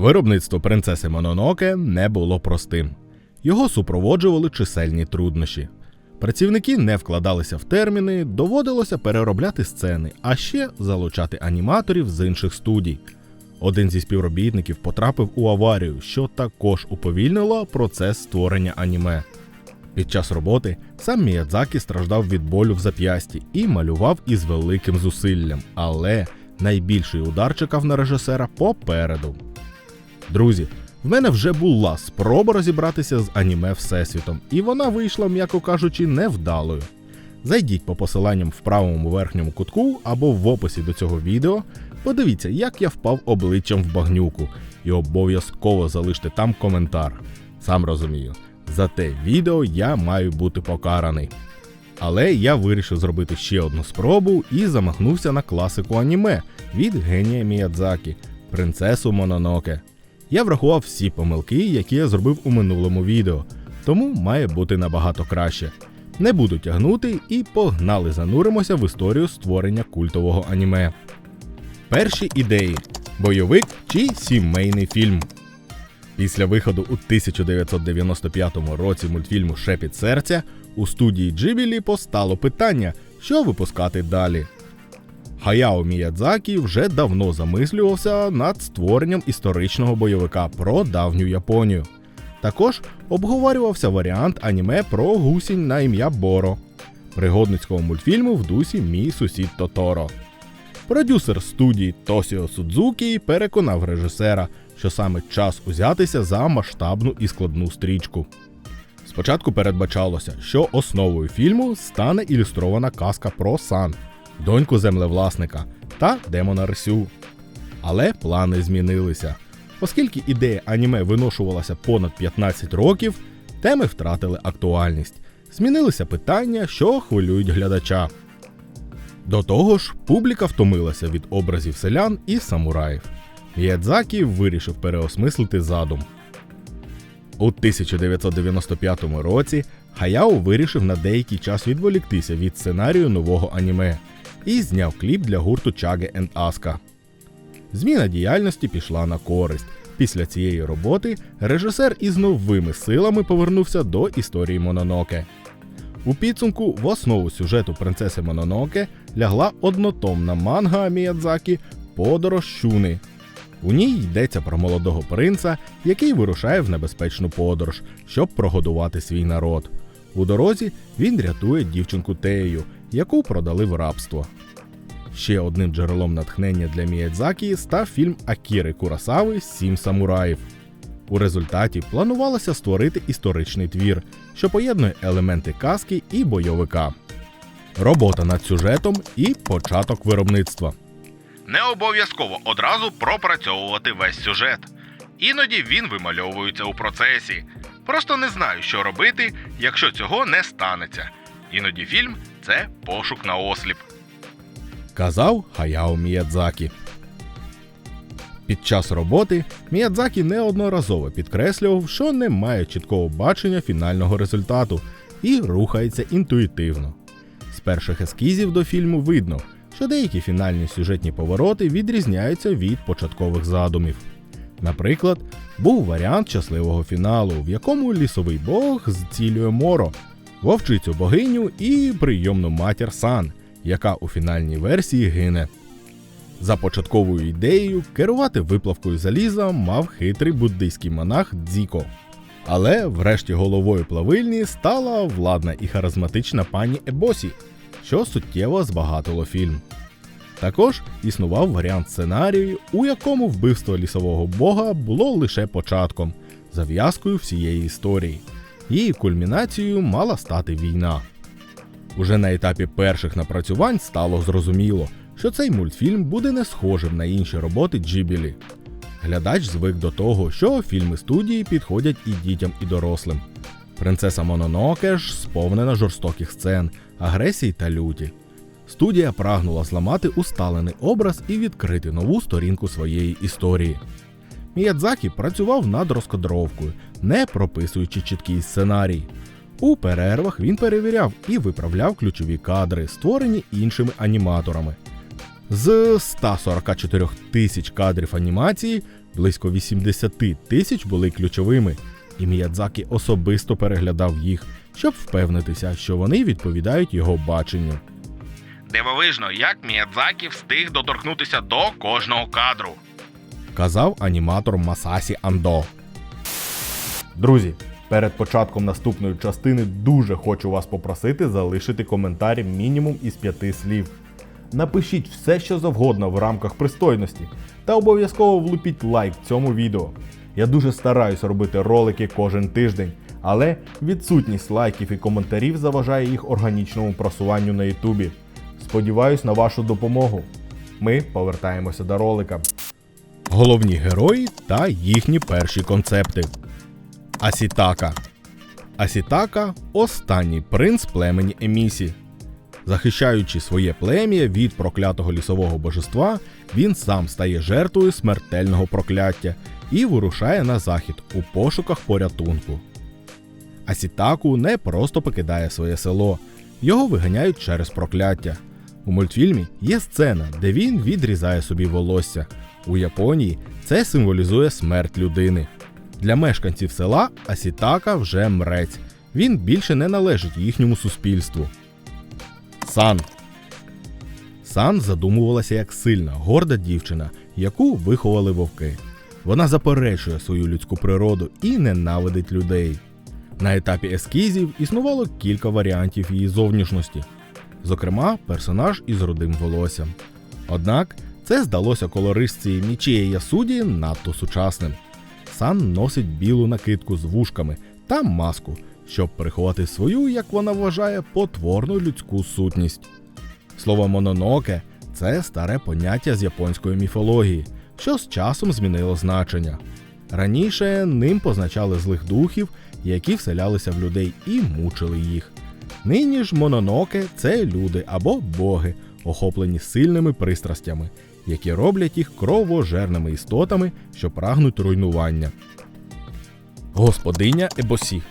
Виробництво принцеси Мононоке не було простим. Його супроводжували чисельні труднощі. Працівники не вкладалися в терміни, доводилося переробляти сцени, а ще залучати аніматорів з інших студій. Один зі співробітників потрапив у аварію, що також уповільнило процес створення аніме. Під час роботи сам Міядзакі страждав від болю в зап'ясті і малював із великим зусиллям, але найбільший удар чекав на режисера попереду. Друзі, в мене вже була спроба розібратися з аніме Всесвітом, і вона вийшла, м'яко кажучи, невдалою. Зайдіть по посиланням в правому верхньому кутку або в описі до цього відео, подивіться, як я впав обличчям в багнюку, і обов'язково залиште там коментар. Сам розумію, за те відео я маю бути покараний. Але я вирішив зробити ще одну спробу і замахнувся на класику аніме від генія Міядзакі принцесу Мононоке. Я врахував всі помилки, які я зробив у минулому відео, тому має бути набагато краще. Не буду тягнути і погнали зануримося в історію створення культового аніме. Перші ідеї: бойовик чи сімейний фільм. Після виходу у 1995 році мультфільму Шепіт серця у студії Джибілі постало питання, що випускати далі. Хаяо Міядзакі вже давно замислювався над створенням історичного бойовика про давню Японію. Також обговорювався варіант аніме про гусінь на ім'я Боро, пригодницького мультфільму в дусі Мій сусід Тоторо. Продюсер студії Тосіо Судзукі переконав режисера, що саме час узятися за масштабну і складну стрічку. Спочатку передбачалося, що основою фільму стане ілюстрована казка про Сан, доньку землевласника та демона Рсю. Але плани змінилися. Оскільки ідея аніме виношувалася понад 15 років, теми втратили актуальність. Змінилися питання, що хвилюють глядача. До того ж, публіка втомилася від образів селян і самураїв. Міядзакі вирішив переосмислити задум. У 1995 році Хаяо вирішив на деякий час відволіктися від сценарію нового аніме і зняв кліп для гурту Чаге енд Аска. Зміна діяльності пішла на користь. Після цієї роботи режисер із новими силами повернувся до історії Мононоке. У підсумку в основу сюжету принцеси Мононоке лягла однотомна манга Міядзакі Подорож Щуни. У ній йдеться про молодого принца, який вирушає в небезпечну подорож, щоб прогодувати свій народ. У дорозі він рятує дівчинку Тею, яку продали в рабство. Ще одним джерелом натхнення для Міядзакі став фільм Акіри Курасави Сім самураїв. У результаті планувалося створити історичний твір, що поєднує елементи казки і бойовика. Робота над сюжетом і початок виробництва. Не обов'язково одразу пропрацьовувати весь сюжет. Іноді він вимальовується у процесі. Просто не знаю, що робити, якщо цього не станеться. Іноді фільм це пошук на осліп. казав Хаяо Міядзакі. Під час роботи Міядзакі неодноразово підкреслював, що не має чіткого бачення фінального результату і рухається інтуїтивно. З перших ескізів до фільму видно, що деякі фінальні сюжетні повороти відрізняються від початкових задумів. Наприклад, був варіант щасливого фіналу, в якому лісовий бог зцілює Моро, вовчицю богиню і прийомну матір Сан, яка у фінальній версії гине. За початковою ідеєю керувати виплавкою заліза мав хитрий буддийський монах Дзіко. Але врешті головою плавильні стала владна і харизматична пані Ебосі, що суттєво збагатило фільм. Також існував варіант сценарію, у якому вбивство лісового бога було лише початком, зав'язкою всієї історії. Її кульмінацією мала стати війна. Уже на етапі перших напрацювань стало зрозуміло, що цей мультфільм буде не схожим на інші роботи Джібілі. Глядач звик до того, що фільми студії підходять і дітям, і дорослим. Принцеса Мононоке ж сповнена жорстоких сцен, агресії та люті. Студія прагнула зламати усталений образ і відкрити нову сторінку своєї історії. Міядзакі працював над розкадровкою, не прописуючи чіткий сценарій. У перервах він перевіряв і виправляв ключові кадри, створені іншими аніматорами. З 144 тисяч кадрів анімації Близько 80 тисяч були ключовими, і Міядзакі особисто переглядав їх, щоб впевнитися, що вони відповідають його баченню. Дивовижно, як Міядзакі встиг доторкнутися до кожного кадру. казав аніматор Масасі Андо. Друзі, перед початком наступної частини дуже хочу вас попросити залишити коментар мінімум із п'яти слів. Напишіть все, що завгодно в рамках пристойності, та обов'язково влупіть лайк цьому відео. Я дуже стараюсь робити ролики кожен тиждень, але відсутність лайків і коментарів заважає їх органічному просуванню на Ютубі. Сподіваюсь на вашу допомогу. Ми повертаємося до ролика. Головні герої та їхні перші концепти. Асітака. Асітака останній принц племені Емісі. Захищаючи своє плем'я від проклятого лісового божества, він сам стає жертвою смертельного прокляття і вирушає на захід у пошуках порятунку. Асітаку не просто покидає своє село, його виганяють через прокляття. У мультфільмі є сцена, де він відрізає собі волосся. У Японії це символізує смерть людини. Для мешканців села Асітака вже мрець. Він більше не належить їхньому суспільству. Сан. Сан задумувалася як сильна, горда дівчина, яку виховали вовки. Вона заперечує свою людську природу і ненавидить людей. На етапі ескізів існувало кілька варіантів її зовнішності, зокрема, персонаж із рудим волоссям. Однак це здалося колористці Мічіє Ясуді надто сучасним. Сан носить білу накидку з вушками та маску, щоб приховати свою, як вона вважає, потворну людську сутність. Слово мононоке це старе поняття з японської міфології, що з часом змінило значення. Раніше ним позначали злих духів, які вселялися в людей і мучили їх. Нині ж мононоке це люди або боги, охоплені сильними пристрастями, які роблять їх кровожерними істотами, що прагнуть руйнування. Господиня Ебосі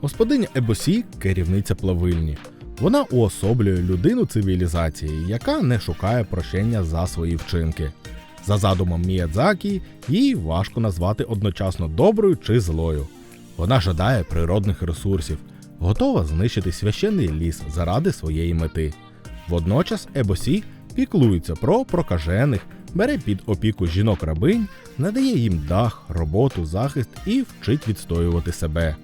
Господиня Ебосі керівниця плавильні. Вона уособлює людину цивілізації, яка не шукає прощення за свої вчинки. За задумом Міядзакі, її важко назвати одночасно доброю чи злою. Вона жадає природних ресурсів, готова знищити священний ліс заради своєї мети. Водночас Ебосі піклується про прокажених, бере під опіку жінок-рабинь, надає їм дах, роботу, захист і вчить відстоювати себе.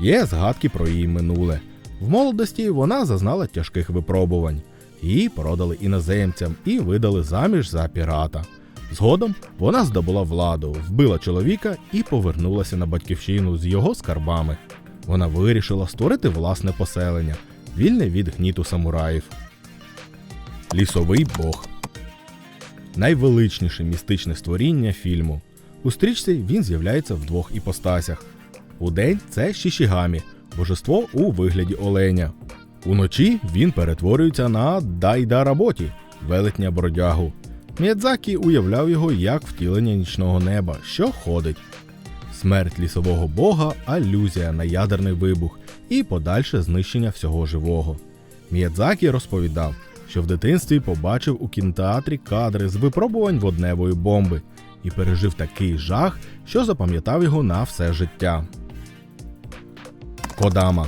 Є згадки про її минуле. В молодості вона зазнала тяжких випробувань. Її продали іноземцям і видали заміж за пірата. Згодом вона здобула владу, вбила чоловіка і повернулася на батьківщину з його скарбами. Вона вирішила створити власне поселення, вільне від гніту самураїв. Лісовий бог найвеличніше містичне створіння фільму. У стрічці він з'являється в двох іпостасях. Удень це Шішігамі, божество у вигляді оленя. Уночі він перетворюється на Дайда Работі, велетня бродягу. Міядзакі уявляв його як втілення нічного неба, що ходить. Смерть лісового бога алюзія на ядерний вибух і подальше знищення всього живого. Міядзакі розповідав, що в дитинстві побачив у кінотеатрі кадри з випробувань водневої бомби і пережив такий жах, що запам'ятав його на все життя. Кодама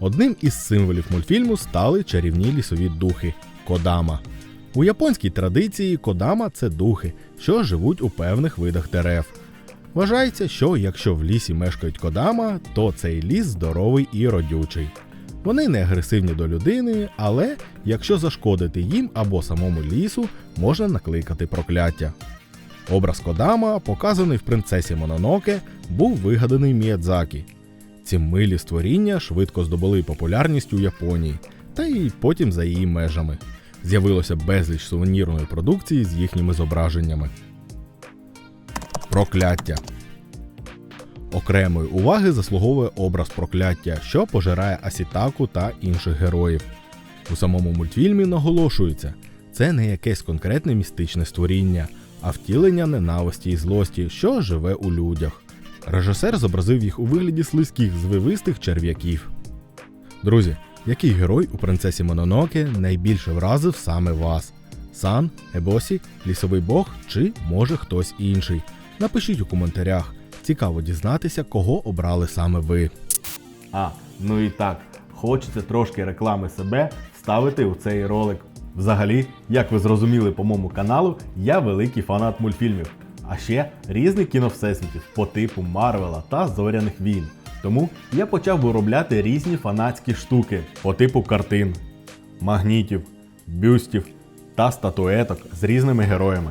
Одним із символів мультфільму стали чарівні лісові духи Кодама. У японській традиції Кодама це духи, що живуть у певних видах дерев. Вважається, що якщо в лісі мешкають Кодама, то цей ліс здоровий і родючий. Вони не агресивні до людини, але якщо зашкодити їм або самому лісу, можна накликати прокляття. Образ Кодама, показаний в принцесі Мононоке, був вигаданий Міядзакі. Ці милі створіння швидко здобули популярність у Японії та й потім за її межами. З'явилося безліч сувенірної продукції з їхніми зображеннями. Прокляття Окремої уваги заслуговує образ прокляття, що пожирає Асітаку та інших героїв. У самому мультфільмі наголошується, це не якесь конкретне містичне створіння, а втілення ненависті і злості, що живе у людях. Режисер зобразив їх у вигляді слизьких звивистих черв'яків. Друзі, який герой у принцесі Мононоке найбільше вразив саме вас? Сан, Ебосі, лісовий бог чи може хтось інший. Напишіть у коментарях. Цікаво дізнатися, кого обрали саме ви. А, ну і так, хочеться трошки реклами себе вставити у цей ролик. Взагалі, як ви зрозуміли по моєму каналу, я великий фанат мультфільмів, а ще різних кіновсесвітів по типу Марвела та Зоряних війн. Тому я почав виробляти різні фанатські штуки по типу картин, магнітів, бюстів та статуеток з різними героями.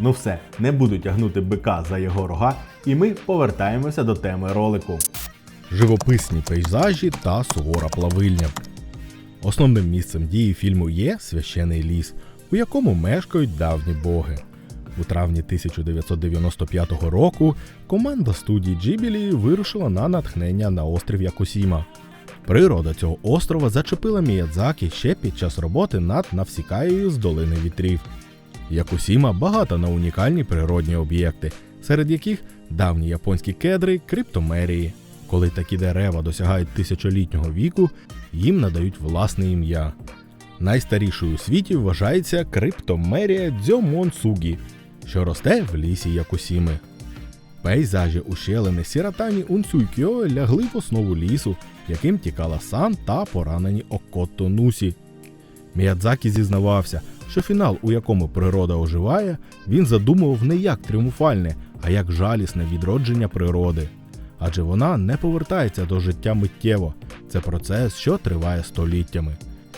Ну все, не буду тягнути бика за його рога, і ми повертаємося до теми ролику. Живописні пейзажі та сувора плавильня. Основним місцем дії фільму є священий ліс, у якому мешкають давні боги. У травні 1995 року команда студії Джібілі вирушила на натхнення на острів Якусіма. Природа цього острова зачепила Міядзакі ще під час роботи над Навсікаєю з долини вітрів. Якусіма багата на унікальні природні об'єкти, серед яких давні японські кедри, криптомерії. Коли такі дерева досягають тисячолітнього віку, їм надають власне ім'я. Найстарішою у світі вважається криптомерія Дзьомонсугі, що росте в лісі Якусіми. Пейзажі ущелини Сіратані Унсюйкьо лягли в основу лісу, яким тікала сан та поранені Окото Нусі. Міядзакі зізнавався, що фінал, у якому природа оживає, він задумував не як тріумфальне, а як жалісне відродження природи. Адже вона не повертається до життя миттєво, це процес, що триває століттями.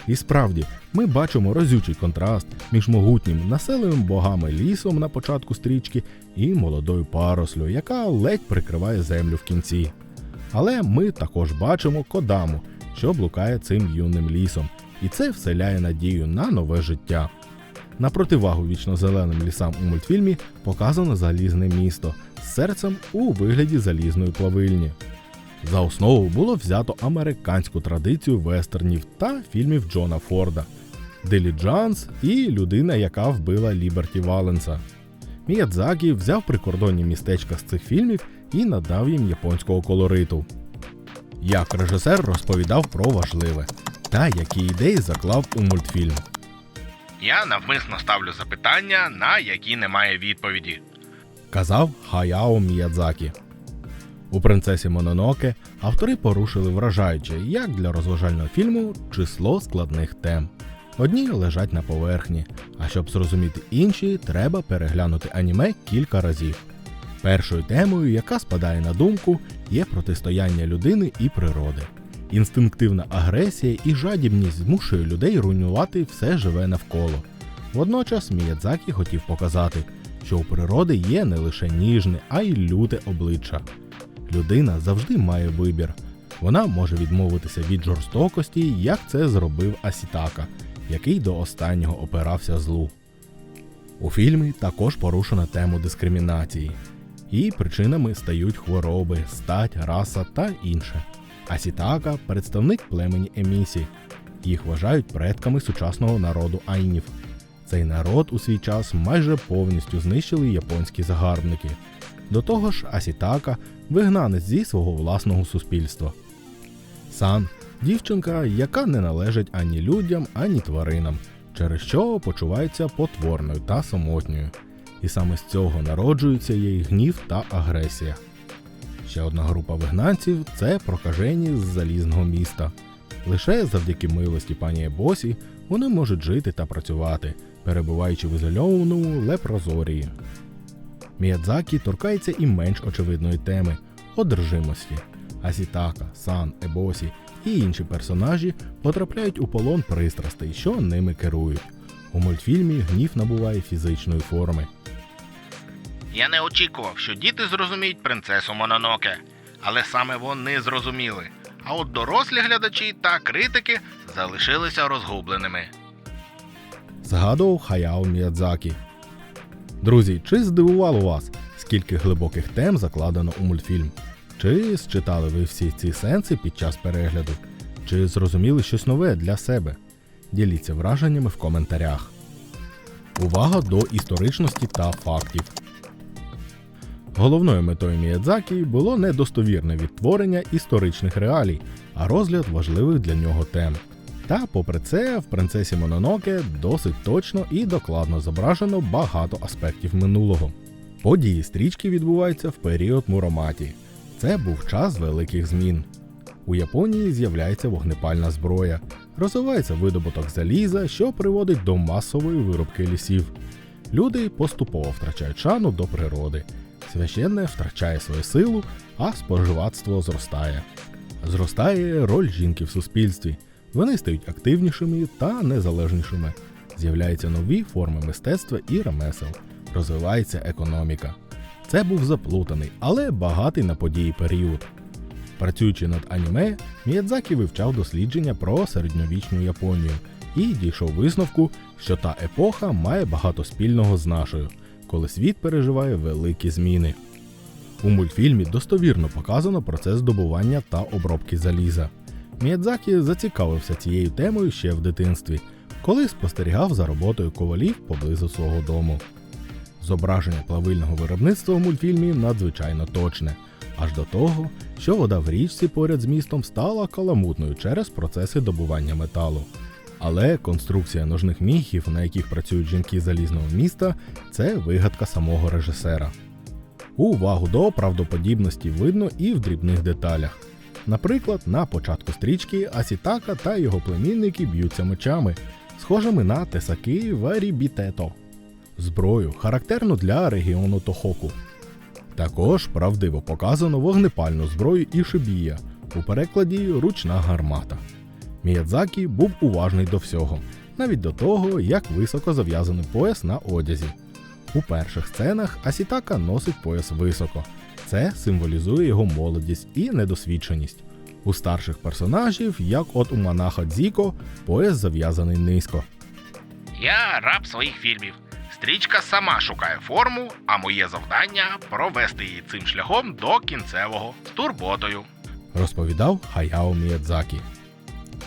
І справді, ми бачимо разючий контраст між могутнім населеним богами лісом на початку стрічки і молодою парослю, яка ледь прикриває землю в кінці. Але ми також бачимо Кодаму, що блукає цим юним лісом, і це вселяє надію на нове життя. На противагу вічно-зеленим лісам у мультфільмі показано залізне місто з серцем у вигляді залізної плавильні. За основу було взято американську традицію вестернів та фільмів Джона Форда, Диліджанс і людина, яка вбила Ліберті Валенса. Міядзакі взяв прикордонні містечка з цих фільмів і надав їм японського колориту. Як режисер розповідав про важливе та які ідеї заклав у мультфільм. Я навмисно ставлю запитання, на які немає відповіді. казав Хаяо Міядзакі. У принцесі Мононоке автори порушили вражаюче, як для розважального фільму, число складних тем. Одні лежать на поверхні, а щоб зрозуміти інші, треба переглянути аніме кілька разів. Першою темою, яка спадає на думку, є протистояння людини і природи. Інстинктивна агресія і жадібність змушує людей руйнувати все живе навколо. Водночас Міядзакі хотів показати, що у природи є не лише ніжне, а й люте обличчя. Людина завжди має вибір. Вона може відмовитися від жорстокості, як це зробив Асітака, який до останнього опирався злу. У фільмі також порушена тему дискримінації. Її причинами стають хвороби, стать, раса та інше. Асітака представник племені Емісі. Їх вважають предками сучасного народу айнів. Цей народ у свій час майже повністю знищили японські загарбники. До того ж, Асітака вигнанець зі свого власного суспільства. Сан дівчинка, яка не належить ані людям, ані тваринам, через що почувається потворною та самотньою. І саме з цього народжується її гнів та агресія. Ще одна група вигнанців це прокажені з залізного міста. Лише завдяки милості пані Ебосі вони можуть жити та працювати, перебуваючи в ізольованому лепрозорії. Міядзакі торкається і менш очевидної теми одержимості. Асітака, Сан, Ебосі і інші персонажі потрапляють у полон пристрастей, що ними керують. У мультфільмі гнів набуває фізичної форми. Я не очікував, що діти зрозуміють принцесу Мононоке, але саме вони зрозуміли. А от дорослі глядачі та критики залишилися розгубленими. Згадував Хаяо Міядзакі. Друзі, чи здивувало вас, скільки глибоких тем закладено у мультфільм? Чи считали ви всі ці сенси під час перегляду? Чи зрозуміли щось нове для себе? Діліться враженнями в коментарях. Увага до історичності та фактів. Головною метою Міядзакі було не достовірне відтворення історичних реалій, а розгляд важливих для нього тем. Та, попри це, в принцесі Мононоке досить точно і докладно зображено багато аспектів минулого. Події стрічки відбуваються в період Муроматі. Це був час великих змін. У Японії з'являється вогнепальна зброя, розвивається видобуток заліза, що приводить до масової вирубки лісів. Люди поступово втрачають шану до природи. Священне втрачає свою силу, а споживацтво зростає. Зростає роль жінки в суспільстві. Вони стають активнішими та незалежнішими. З'являються нові форми мистецтва і ремесел. Розвивається економіка. Це був заплутаний, але багатий на події період. Працюючи над аніме, Міядзакі вивчав дослідження про середньовічну Японію і дійшов висновку, що та епоха має багато спільного з нашою, коли світ переживає великі зміни. У мультфільмі достовірно показано процес здобування та обробки заліза. Міядзакі зацікавився цією темою ще в дитинстві, коли спостерігав за роботою ковалів поблизу свого дому. Зображення плавильного виробництва в мультфільмі надзвичайно точне, аж до того, що вода в річці поряд з містом стала каламутною через процеси добування металу. Але конструкція ножних міхів, на яких працюють жінки залізного міста, це вигадка самого режисера. Увагу до правдоподібності видно і в дрібних деталях. Наприклад, на початку стрічки Асітака та його племінники б'ються мечами, схожими на тесаки Варібітето, зброю, характерну для регіону Тохоку. Також правдиво показано вогнепальну зброю Ішибія, у перекладі ручна гармата. Міядзакі був уважний до всього, навіть до того, як високо зав'язаний пояс на одязі. У перших сценах Асітака носить пояс високо. Це символізує його молодість і недосвідченість. У старших персонажів, як от у монаха Дзіко, пояс зав'язаний низько. Я раб своїх фільмів. Стрічка сама шукає форму, а моє завдання провести її цим шляхом до кінцевого з турботою. розповідав Хаяо Міядзакі.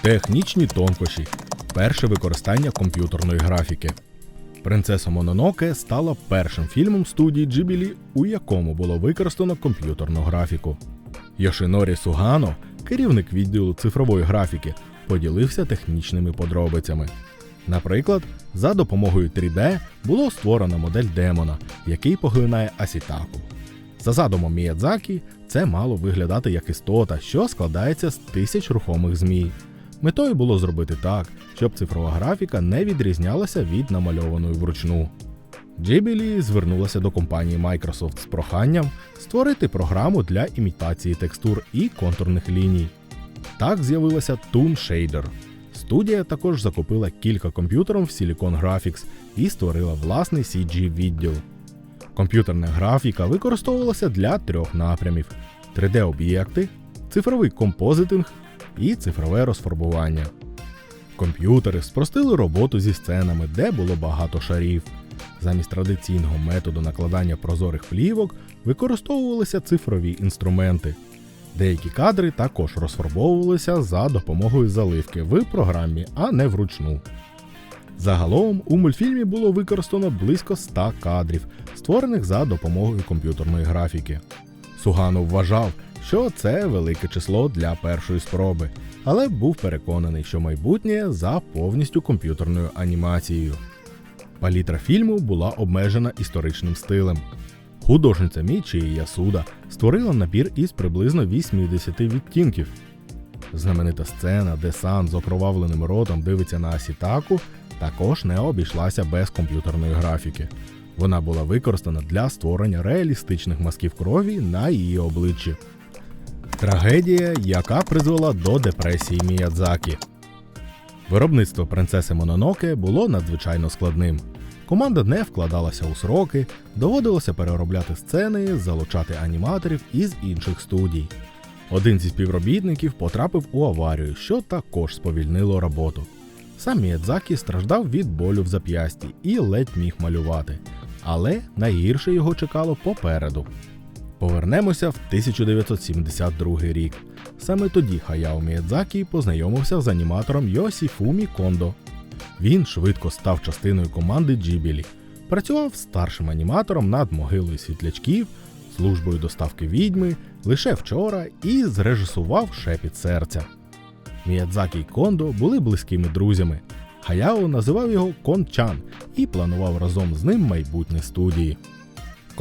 Технічні тонкощі. Перше використання комп'ютерної графіки. Принцеса Мононоке стала першим фільмом студії Джибілі, у якому було використано комп'ютерну графіку. Йошинорі Сугано, керівник відділу цифрової графіки, поділився технічними подробицями. Наприклад, за допомогою 3D було створено модель демона, який поглинає Асітаку. За задумом Міядзакі, це мало виглядати як істота, що складається з тисяч рухомих змій. Метою було зробити так, щоб цифрова графіка не відрізнялася від намальованої вручну. Джибілі звернулася до компанії Microsoft з проханням створити програму для імітації текстур і контурних ліній. Так з'явилася Toon Shader. Студія також закупила кілька комп'ютерів в Silicon Graphics і створила власний CG відділ. Комп'ютерна графіка використовувалася для трьох напрямів: 3D-об'єкти, цифровий композитинг і цифрове розфарбування. Комп'ютери спростили роботу зі сценами, де було багато шарів. Замість традиційного методу накладання прозорих плівок використовувалися цифрові інструменти. Деякі кадри також розфарбовувалися за допомогою заливки в програмі, а не вручну. Загалом у мультфільмі було використано близько 100 кадрів, створених за допомогою комп'ютерної графіки. Сугану вважав, що це велике число для першої спроби, але був переконаний, що майбутнє за повністю комп'ютерною анімацією. Палітра фільму була обмежена історичним стилем. Художниця Мічі Ясуда створила набір із приблизно 80 відтінків. Знаменита сцена, де сан з окровавленим ротом дивиться на Асітаку, також не обійшлася без комп'ютерної графіки. Вона була використана для створення реалістичних мазків крові на її обличчі. Трагедія, яка призвела до депресії Міядзакі. Виробництво принцеси Мононоке було надзвичайно складним. Команда не вкладалася у сроки, доводилося переробляти сцени, залучати аніматорів із інших студій. Один зі співробітників потрапив у аварію, що також сповільнило роботу. Сам Міядзакі страждав від болю в зап'ясті і ледь міг малювати. але найгірше його чекало попереду. Повернемося в 1972 рік. Саме тоді Хаяо Міядзакі познайомився з аніматором Йосіфумі Кондо. Він швидко став частиною команди Джібілі, працював старшим аніматором над могилою світлячків, службою доставки відьми лише вчора і зрежисував шепіт серця. Міядзакі й Кондо були близькими друзями. Хаяо називав його Кон-чан і планував разом з ним майбутнє студії.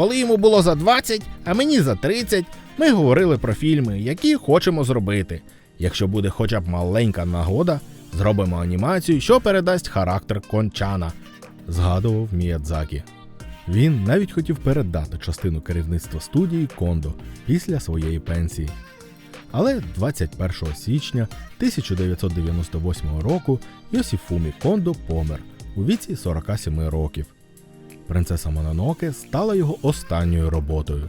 Коли йому було за 20, а мені за 30, ми говорили про фільми, які хочемо зробити. Якщо буде хоча б маленька нагода, зробимо анімацію, що передасть характер Кончана, згадував Міядзакі. Він навіть хотів передати частину керівництва студії Кондо після своєї пенсії. Але 21 січня 1998 року Йосіфумі Кондо помер у віці 47 років. Принцеса Мононоке стала його останньою роботою.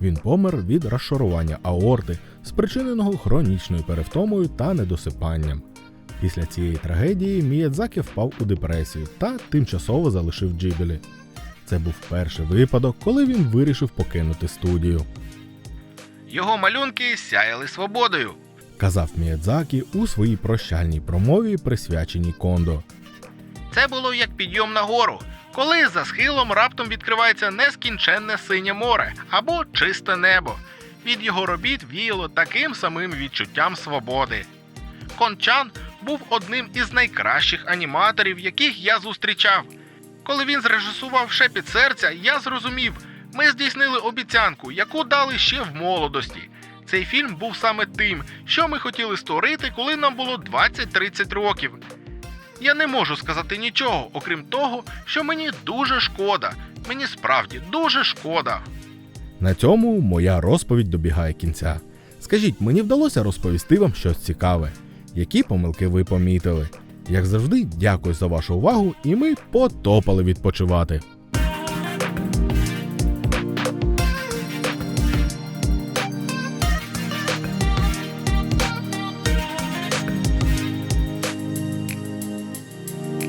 Він помер від розшарування аорти, спричиненого хронічною перевтомою та недосипанням. Після цієї трагедії Міядзакі впав у депресію та тимчасово залишив Джібелі. Це був перший випадок, коли він вирішив покинути студію, Його малюнки сяяли свободою. казав Міядзакі у своїй прощальній промові, присвяченій Кондо. Це було як підйом на гору, коли за схилом раптом відкривається нескінченне синє море або чисте небо. Від його робіт віяло таким самим відчуттям свободи. Кончан був одним із найкращих аніматорів, яких я зустрічав. Коли він зрежисував шепіт серця, я зрозумів, ми здійснили обіцянку, яку дали ще в молодості. Цей фільм був саме тим, що ми хотіли створити, коли нам було 20-30 років. Я не можу сказати нічого, окрім того, що мені дуже шкода. Мені справді дуже шкода. На цьому моя розповідь добігає кінця. Скажіть, мені вдалося розповісти вам щось цікаве, які помилки ви помітили. Як завжди, дякую за вашу увагу, і ми потопали відпочивати.